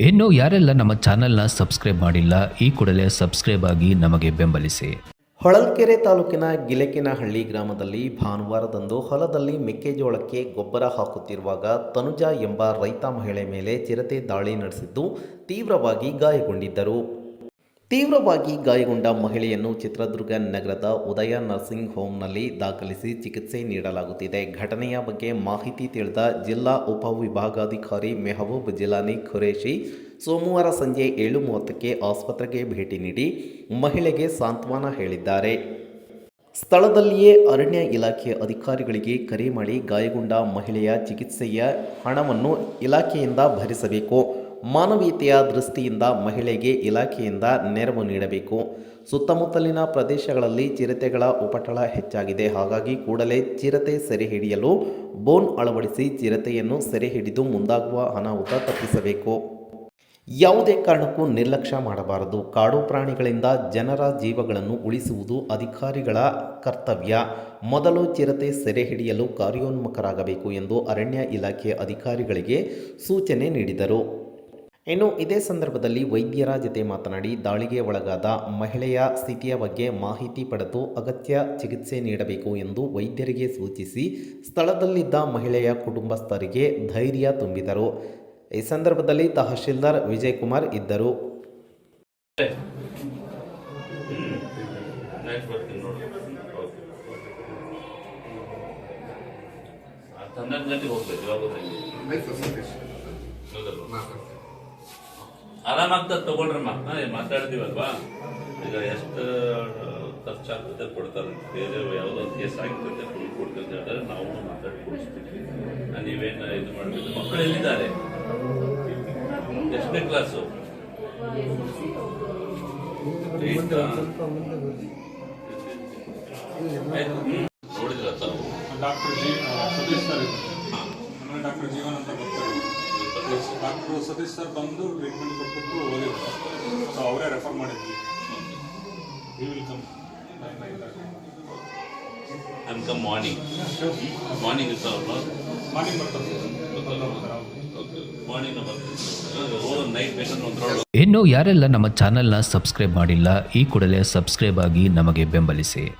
ಇನ್ನು ಯಾರೆಲ್ಲ ನಮ್ಮ ಚಾನೆಲ್ನ ಸಬ್ಸ್ಕ್ರೈಬ್ ಮಾಡಿಲ್ಲ, ಈ ಕೂಡಲೇ ಸಬ್ಸ್ಕ್ರೈಬ್ ಆಗಿ ನಮಗೆ ಬೆಂಬಲಿಸಿ. ಹೊಳಲ್ಕೆರೆ ತಾಲೂಕಿನ ಗಿಲೆಕಿನಹಳ್ಳಿ ಗ್ರಾಮದಲ್ಲಿ ಭಾನುವಾರದಂದು ಹೊಲದಲ್ಲಿ ಮೆಕ್ಕೆಜೋಳಕ್ಕೆ ಗೊಬ್ಬರ ಹಾಕುತ್ತಿರುವಾಗ ತನುಜ ಎಂಬ ರೈತ ಮಹಿಳೆ ಮೇಲೆ ಚಿರತೆ ದಾಳಿ ನಡೆಸಿದ್ದು, ತೀವ್ರವಾಗಿ ಗಾಯಗೊಂಡಿದ್ದರು. ತೀವ್ರವಾಗಿ ಗಾಯಗೊಂಡ ಮಹಿಳೆಯನ್ನು ಚಿತ್ರದುರ್ಗ ನಗರದ ಉದಯ ನರ್ಸಿಂಗ್ ಹೋಮ್ನಲ್ಲಿ ದಾಖಲಿಸಿ ಚಿಕಿತ್ಸೆ ನೀಡಲಾಗುತ್ತಿದೆ. ಘಟನೆಯ ಬಗ್ಗೆ ಮಾಹಿತಿ ತಿಳಿದ ಜಿಲ್ಲಾ ಉಪವಿಭಾಗಾಧಿಕಾರಿ ಮೆಹಬೂಬ್ ಜಿಲಾನಿ ಖುರೇಶಿ ಸೋಮವಾರ ಸಂಜೆ ಏಳು ಮೂವತ್ತಕ್ಕೆ ಆಸ್ಪತ್ರೆಗೆ ಭೇಟಿ ನೀಡಿ ಮಹಿಳೆಗೆ ಸಾಂತ್ವನ ಹೇಳಿದ್ದಾರೆ. ಸ್ಥಳದಲ್ಲಿಯೇ ಅರಣ್ಯ ಇಲಾಖೆ ಅಧಿಕಾರಿಗಳಿಗೆ ಕರೆ ಮಾಡಿ ಗಾಯಗೊಂಡ ಮಹಿಳೆಯ ಚಿಕಿತ್ಸೆಯ ಹಣವನ್ನು ಇಲಾಖೆಯಿಂದ ಭರಿಸಬೇಕು. ಮಾನವೀಯತೆಯ ದೃಷ್ಟಿಯಿಂದ ಮಹಿಳೆಗೆ ಇಲಾಖೆಯಿಂದ ನೆರವು ನೀಡಬೇಕು. ಸುತ್ತಮುತ್ತಲಿನ ಪ್ರದೇಶಗಳಲ್ಲಿ ಚಿರತೆಗಳ ಉಪಟಳ ಹೆಚ್ಚಾಗಿದೆ. ಹಾಗಾಗಿ ಕೂಡಲೇ ಚಿರತೆ ಸೆರೆ ಹಿಡಿಯಲು, ಬೋನ್ ಅಳವಡಿಸಿ ಚಿರತೆಯನ್ನು ಸೆರೆ ಹಿಡಿದು ಮುಂದಾಗುವ ಅನಾಹುತ ತಪ್ಪಿಸಬೇಕು. ಯಾವುದೇ ಕಾರಣಕ್ಕೂ ನಿರ್ಲಕ್ಷ್ಯ ಮಾಡಬಾರದು. ಕಾಡು ಪ್ರಾಣಿಗಳಿಂದ ಜನರ ಜೀವಗಳನ್ನು ಉಳಿಸುವುದು ಅಧಿಕಾರಿಗಳ ಕರ್ತವ್ಯ. ಮೊದಲು ಚಿರತೆ ಸೆರೆ ಹಿಡಿಯಲು ಕಾರ್ಯೋನ್ಮುಖರಾಗಬೇಕು ಎಂದು ಅರಣ್ಯ ಇಲಾಖೆ ಅಧಿಕಾರಿಗಳಿಗೆ ಸೂಚನೆ ನೀಡಿದರು. ಇನ್ನು ಇದೇ ಸಂದರ್ಭದಲ್ಲಿ ವೈದ್ಯರ ಜತೆ ಮಾತನಾಡಿ ದಾಳಿಗೆ ಒಳಗಾದ ಮಹಿಳೆಯ ಸ್ಥಿತಿಯ ಬಗ್ಗೆ ಮಾಹಿತಿ ಪಡೆದು ಅಗತ್ಯ ಚಿಕಿತ್ಸೆ ನೀಡಬೇಕು ಎಂದು ವೈದ್ಯರಿಗೆ ಸೂಚಿಸಿ ಸ್ಥಳದಲ್ಲಿದ್ದ ಮಹಿಳೆಯ ಕುಟುಂಬಸ್ಥರಿಗೆ ಧೈರ್ಯ ತುಂಬಿದರು. ಈ ಸಂದರ್ಭದಲ್ಲಿ ತಹಶೀಲ್ದಾರ್ ವಿಜಯ್ ಕುಮಾರ್ ಇದ್ದರು ಹೋಗ್ಬೇಕು? ಆರಾಮಾಗ್ತದೆ ತಗೊಳ್ರಿ ಮಾತಾಡ್ತೀವಲ್ವಾ? ಈಗ ಎಷ್ಟು ಖರ್ಚಾಗ್ತದೆ ಕೊಡ್ತಾರೆ ಬೇರೆ ಯಾವುದೋ ಕೇಸ್ ಆಗಿರ್ತದೆ ಫುಲ್ ಕೊಡ್ತದೆ ಹೇಳಿದ್ರೆ ನಾವು ಮಾತಾಡಿ ಕೊಡಿಸ್ತೀವಿ ನೀವೇನು ಇದು ಮಾಡಬೇಕು? ಮಕ್ಕಳು ಎಲ್ಲಿದ್ದಾರೆ? ಎಷ್ಟನೇ ಕ್ಲಾಸು ನೋಡಿದ್ರ ತಾವು? Doctor G Satish sir doctor Jeevan ಅಂತ ಬರ್ತಾರೆ ಡಾಕ್ಟ್ರು ಸತೀಶ್ ಸರ್ ಬಂದು ಟ್ರೀಟ್ಮೆಂಟ್ ಕೊಟ್ಬಿಟ್ಟು ಹೋಗಿದ್ರು. ಸೊ ಅವರೇ ರೆಫರ್ ಮಾಡಿದ್ವಿ. ಈ will come morning. Morning is our no? Morning ಬರ್ತಾರೆ. ಮಾರ್ನಿಂಗ್ ಓ ನೈಟ್ ಪೇಷಂಟ್ ಒಂದು ಇನ್ನು ಯಾರೆಲ್ಲ ನಮ್ಮ ಚಾನೆಲ್ನ ಸಬ್ಸ್ಕ್ರೈಬ್ ಮಾಡಿಲ್ಲ ಈ ಕೂಡಲೇ ಸಬ್ಸ್ಕ್ರೈಬ್ ಆಗಿ ನಮಗೆ ಬೆಂಬಲಿಸಿ.